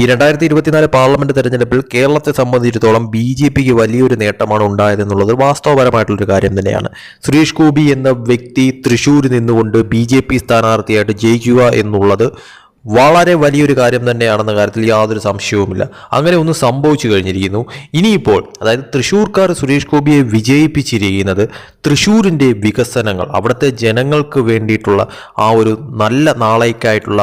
ഈ രണ്ടായിരത്തി ഇരുപത്തിനാല് പാർലമെന്റ് തെരഞ്ഞെടുപ്പിൽ കേരളത്തെ സംബന്ധിച്ചിടത്തോളം ബി ജെ പിക്ക് വലിയൊരു നേട്ടമാണ് ഉണ്ടായതെന്നുള്ളത് വാസ്തവപരമായിട്ടുള്ളൊരു കാര്യം തന്നെയാണ്. സുരേഷ് ഗോപി എന്ന വ്യക്തി തൃശ്ശൂരിൽ നിന്നുകൊണ്ട് ബി ജെ പി സ്ഥാനാർത്ഥിയായിട്ട് ജയിക്കുക എന്നുള്ളത് വളരെ വലിയൊരു കാര്യം തന്നെയാണെന്ന കാര്യത്തിൽ യാതൊരു സംശയവുമില്ല. അങ്ങനെ ഒന്ന് സംഭവിച്ചു കഴിഞ്ഞിരിക്കുന്നു. ഇനിയിപ്പോൾ അതായത് തൃശ്ശൂർക്കാർ സുരേഷ് ഗോപിയെ വിജയിപ്പിച്ചിരിക്കുന്നത് തൃശ്ശൂരിന്റെ വികസനങ്ങൾ അവിടുത്തെ ജനങ്ങൾക്ക് വേണ്ടിയിട്ടുള്ള ആ ഒരു നല്ല നാളേക്കായിട്ടുള്ള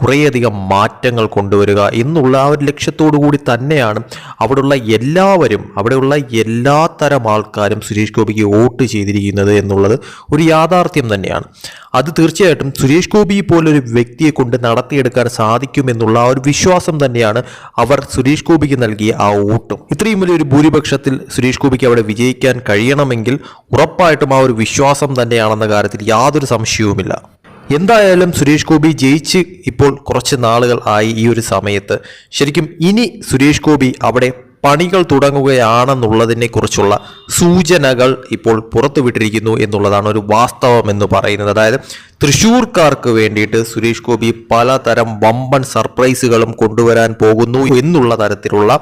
കുറേയധികം മാറ്റങ്ങൾ കൊണ്ടുവരിക. എന്നുള്ള ആ ഒരു ലക്ഷ്യത്തോടു കൂടി തന്നെയാണ് അവിടെയുള്ള എല്ലാവരും അവിടെയുള്ള എല്ലാ തരം ആൾക്കാരും സുരേഷ് ഗോപിക്ക് വോട്ട് ചെയ്തിരിക്കുന്നത് എന്നുള്ളത് ഒരു യാഥാർത്ഥ്യം തന്നെയാണ്. അത് തീർച്ചയായിട്ടും സുരേഷ് ഗോപി പോലൊരു വ്യക്തിയെ കൊണ്ട് നടത്തിയെടുക്കാൻ സാധിക്കുമെന്നുള്ള ആ ഒരു വിശ്വാസം തന്നെയാണ് അവർ സുരേഷ് ഗോപിക്ക് നൽകിയ ആ വോട്ടും. ഇത്രയും വലിയൊരു ഭൂരിപക്ഷത്തിൽ സുരേഷ് ഗോപിക്ക് അവിടെ വിജയിക്കാൻ കഴിയണമെങ്കിൽ ഉറപ്പായിട്ടും ആ ഒരു വിശ്വാസം തന്നെയാണെന്ന കാര്യത്തിൽ യാതൊരു സംശയവുമില്ല. എന്തായാലും സുരേഷ് ഗോപി ജയിച്ച് ഇപ്പോൾ കുറച്ച് നാളുകൾ ആയി ഈ ഒരു സമയത്ത്. ശരിക്കും ഇനി സുരേഷ് ഗോപി അവിടെ പണികൾ തുടങ്ങുകയാണെന്നുള്ളതിനെ കുറിച്ചുള്ള സൂചനകൾ ഇപ്പോൾ പുറത്തുവിട്ടിരിക്കുന്നു എന്നുള്ളതാണ് ഒരു വാസ്തവം എന്ന് പറയുന്നത്. അതായത് തൃശ്ശൂർക്കാർക്ക് വേണ്ടിയിട്ട് സുരേഷ് ഗോപി പലതരം വമ്പൻ സർപ്രൈസുകളും കൊണ്ടുവരാൻ പോകുന്നു എന്നുള്ള തരത്തിലുള്ള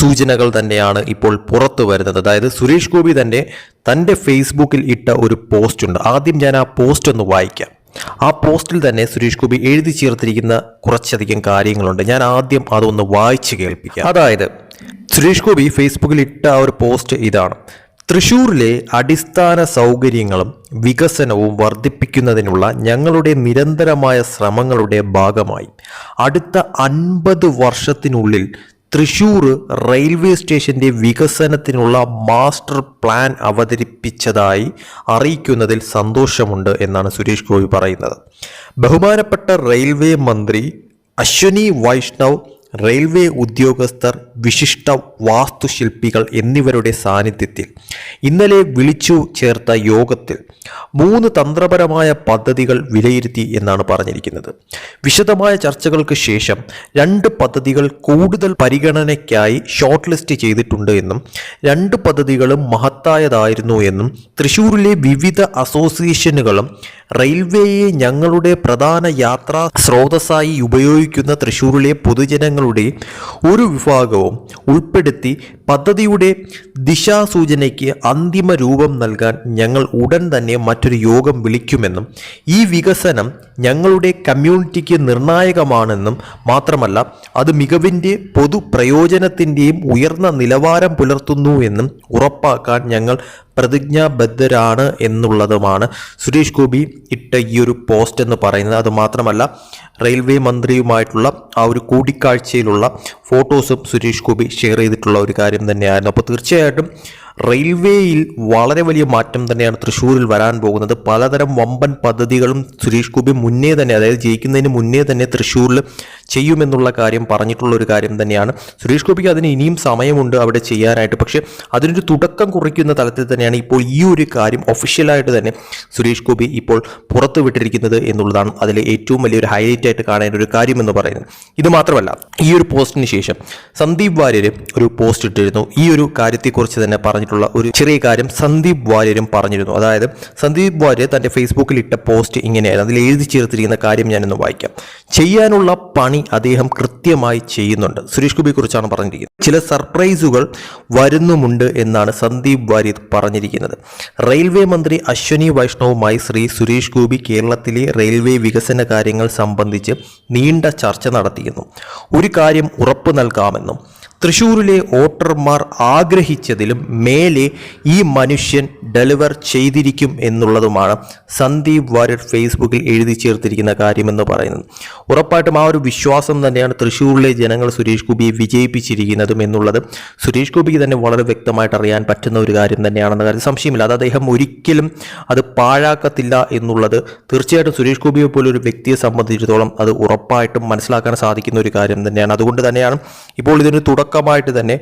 സൂചനകൾ തന്നെയാണ് ഇപ്പോൾ പുറത്തു വരുന്നത്. അതായത് സുരേഷ് ഗോപി തന്നെ തന്റെ ഫേസ്ബുക്കിൽ ഇട്ട ഒരു പോസ്റ്റ് ഉണ്ട് ആദ്യം ഞാൻ ആ പോസ്റ്റ് ഒന്ന് വായിക്കാം. ആ പോസ്റ്റിൽ തന്നെ സുരേഷ് ഗോപി എഴുതി ചേർത്തിരിക്കുന്ന കുറച്ചധികം കാര്യങ്ങളുണ്ട്. ഞാൻ ആദ്യം അതൊന്ന് വായിച്ച് കേൾപ്പിക്കാം. അതായത് സുരേഷ് ഗോപി ഫേസ്ബുക്കിൽ ഇട്ട ആ ഒരു പോസ്റ്റ് ഇതാണ്. തൃശൂരിലെ അടിസ്ഥാന സൗകര്യങ്ങളും വികസനവും വർദ്ധിപ്പിക്കുന്നതിനുള്ള ഞങ്ങളുടെ നിരന്തരമായ ശ്രമങ്ങളുടെ ഭാഗമായി അടുത്ത അൻപത് വർഷത്തിനുള്ളിൽ തൃശൂർ റെയിൽവേ സ്റ്റേഷന്റെ വികസനത്തിനുള്ള മാസ്റ്റർ പ്ലാൻ അവതരിപ്പിച്ചതായി അറിയിക്കുന്നതിൽ സന്തോഷമുണ്ട് എന്നാണ് സുരേഷ് ഗോപി പറയുന്നത്. ബഹുമാനപ്പെട്ട റെയിൽവേ മന്ത്രി അശ്വനി വൈഷ്ണവ് റെയിൽവേ ഉദ്യോഗസ്ഥർ വിശിഷ്ട വാസ്തുശില്പികൾ എന്നിവരുടെ സാന്നിധ്യത്തിൽ. ഇന്നലെ വിളിച്ചു ചേർത്ത യോഗത്തിൽ മൂന്ന് തന്ത്രപരമായ പദ്ധതികൾ വിലയിരുത്തി എന്നാണ് പറഞ്ഞിരിക്കുന്നത്. വിശദമായ ചർച്ചകൾക്ക് ശേഷം രണ്ട് പദ്ധതികൾ കൂടുതൽ പരിഗണനയ്ക്കായി ഷോർട്ട് ലിസ്റ്റ് ചെയ്തിട്ടുണ്ട് എന്നും രണ്ട് പദ്ധതികളും മഹത്തായതായിരുന്നു എന്നും തൃശൂരിലെ വിവിധ അസോസിയേഷനുകളും റെയിൽവേയെ ഞങ്ങളുടെ പ്രധാന യാത്രാ സ്രോതസ്സായി ഉപയോഗിക്കുന്ന തൃശൂരിലെ പൊതുജനങ്ങളുടെ ഒരു വിഭാഗവും ഉൾപ്പെടുത്തി പദ്ധതിയുടെ ദിശാസൂചനയ്ക്ക് അന്തിമ രൂപം നൽകാൻ ഞങ്ങൾ ഉടൻ തന്നെ മറ്റൊരു യോഗം വിളിക്കുമെന്നും ഈ വികസനം ഞങ്ങളുടെ കമ്മ്യൂണിറ്റിക്ക് നിർണായകമാണെന്നും മാത്രമല്ല അത് മികവിന്റെ പൊതു പ്രയോജനത്തിന്റെയും ഉയർന്ന നിലവാരം പുലർത്തുന്നു എന്നും ഉറപ്പാക്കാൻ ഞങ്ങൾ പ്രതിജ്ഞാബദ്ധരാണ് എന്നുള്ളതുമാണ് സുരേഷ് ഗോപി ഇട്ട ഈ ഒരു പോസ്റ്റ് എന്ന് പറയുന്നത്. അത് മാത്രമല്ല റെയിൽവേ മന്ത്രിയുമായിട്ടുള്ള ആ ഒരു കൂടിക്കാഴ്ചയിലുള്ള ഫോട്ടോസും സുരേഷ് ഗോപി ഷെയർ ചെയ്തിട്ടുള്ള ഒരു കാര്യം തന്നെയായിരുന്നു. അപ്പോൾ തീർച്ചയായിട്ടും റെയിൽവേയിൽ വളരെ വലിയ മാറ്റം തന്നെയാണ് തൃശ്ശൂരിൽ വരാൻ പോകുന്നത്. പലതരം വമ്പൻ പദ്ധതികളും സുരേഷ് ഗോപി മുന്നേ തന്നെ അതായത് ജയിക്കുന്നതിന് മുന്നേ തന്നെ തൃശ്ശൂരിൽ ചെയ്യുമെന്നുള്ള കാര്യം പറഞ്ഞിട്ടുള്ള ഒരു കാര്യം തന്നെയാണ്. സുരേഷ് ഗോപിക്ക് അതിന് ഇനിയും സമയമുണ്ട് അവിടെ ചെയ്യാനായിട്ട്. പക്ഷേ അതിനൊരു തുടക്കം കുറിക്കുന്ന തലത്തിൽ തന്നെയാണ് ഇപ്പോൾ ഈ ഒരു കാര്യം ഒഫീഷ്യലായിട്ട് തന്നെ സുരേഷ് ഗോപി ഇപ്പോൾ പുറത്തുവിട്ടിരിക്കുന്നത് എന്നുള്ളതാണ് അതിലെ ഏറ്റവും വലിയൊരു ഹൈലൈറ്റ് ആയിട്ട് കാണേണ്ട ഒരു കാര്യം എന്ന് പറയുന്നത്. ഇത് മാത്രമല്ല ഈ ഒരു പോസ്റ്റിന് ശേഷം സന്ദീപ് വാര്യർ ഒരു പോസ്റ്റ് ഇട്ടിരുന്നു. ഈ ഒരു കാര്യത്തെക്കുറിച്ച് തന്നെ പറഞ്ഞിട്ടുള്ള ഒരു ചെറിയ കാര്യം സന്ദീപ് വാര്യരും പറഞ്ഞിരുന്നു. അതായത് സന്ദീപ് വാര്യർ തന്റെ ഫേസ്ബുക്കിൽ ഇട്ട പോസ്റ്റ് ഇങ്ങനെയായിരുന്നു. അതിൽ എഴുതി ചേർത്തിരിക്കുന്ന കാര്യം ഞാനൊന്ന് വായിക്കാം. ചെയ്യാനുള്ള പണി അദ്ദേഹം കൃത്യമായി ചെയ്യുന്നുണ്ട്. സുരേഷ് ഗോപിയെ കുറിച്ചാണ് പറഞ്ഞിരിക്കുന്നത്. ചില സർപ്രൈസുകൾ വരുന്നുമുണ്ട് എന്നാണ് സന്ദീപ് വാര്യർ പറഞ്ഞിരിക്കുന്നത്. റെയിൽവേ മന്ത്രി അശ്വനി വൈഷ്ണവുമായി ശ്രീ സുരേഷ് ഗോപി കേരളത്തിലെ റെയിൽവേ വികസന കാര്യങ്ങൾ സംബന്ധിച്ച് നീണ്ട ചർച്ച നടത്തിയിരുന്നു. ഒരു കാര്യം ഉറപ്പു നൽകാമെന്നും തൃശൂരിലെ വോട്ടർമാർ ആഗ്രഹിച്ചതിലും മേലെ ഈ മനുഷ്യൻ ഡെലിവർ ചെയ്തിരിക്കും എന്നുള്ളതുമാണ് സന്ദീപ് വാര്യർ ഫേസ്ബുക്കിൽ എഴുതി ചേർത്തിരിക്കുന്ന കാര്യമെന്ന് പറയുന്നത്. ഉറപ്പായിട്ടും ആ ഒരു വിശ്വാസം തന്നെയാണ് തൃശ്ശൂരിലെ ജനങ്ങൾ സുരേഷ് ഗോപിയെ വിജയിപ്പിച്ചിരിക്കുന്നതും എന്നുള്ളത്. സുരേഷ് ഗോപിക്ക് തന്നെ വളരെ വ്യക്തമായിട്ട് അറിയാൻ പറ്റുന്ന ഒരു കാര്യം തന്നെയാണെന്ന കാര്യം സംശയമില്ല. അത് അദ്ദേഹം ഒരിക്കലും അത് പാഴാക്കത്തില്ല എന്നുള്ളത് തീർച്ചയായിട്ടും സുരേഷ് ഗോപിയെ പോലെ ഒരു വ്യക്തിയെ സംബന്ധിച്ചിടത്തോളം അത് ഉറപ്പായിട്ടും മനസ്സിലാക്കാൻ സാധിക്കുന്ന ഒരു കാര്യം തന്നെയാണ്. അതുകൊണ്ട് തന്നെയാണ് ഇപ്പോൾ ഇതിന് തുടക്കമായിട്ട് തന്നെ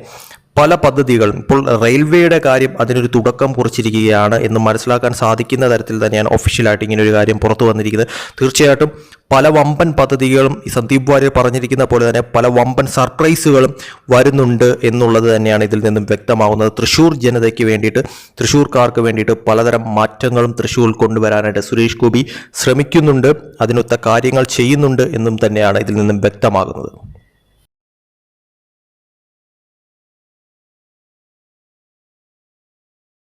പല പദ്ധതികളും ഇപ്പോൾ റെയിൽവേയുടെ കാര്യം അതിനൊരു തുടക്കം കുറിച്ചിരിക്കുകയാണ് എന്ന് മനസ്സിലാക്കാൻ സാധിക്കുന്ന തരത്തിൽ തന്നെയാണ് ഒഫീഷ്യലായിട്ട് ഇങ്ങനെ ഒരു കാര്യം പുറത്തു വന്നിരിക്കുന്നത്. തീർച്ചയായിട്ടും പല വമ്പൻ പദ്ധതികളും സന്ദീപ് വാര്യർ പറഞ്ഞിരിക്കുന്ന പോലെ തന്നെ പല വമ്പൻ സർപ്രൈസുകളും വരുന്നുണ്ട് എന്നുള്ളത് തന്നെയാണ് ഇതിൽ നിന്നും വ്യക്തമാകുന്നത്. തൃശ്ശൂർ ജനതയ്ക്ക് വേണ്ടിയിട്ട് തൃശ്ശൂർക്കാർക്ക് വേണ്ടിയിട്ട് പലതരം മാറ്റങ്ങളും തൃശ്ശൂർ കൊണ്ടുവരാനായിട്ട് സുരേഷ് ഗോപി ശ്രമിക്കുന്നുണ്ട് അതിനൊത്ത കാര്യങ്ങൾ ചെയ്യുന്നുണ്ട് എന്നും തന്നെയാണ് ഇതിൽ നിന്നും വ്യക്തമാകുന്നത്.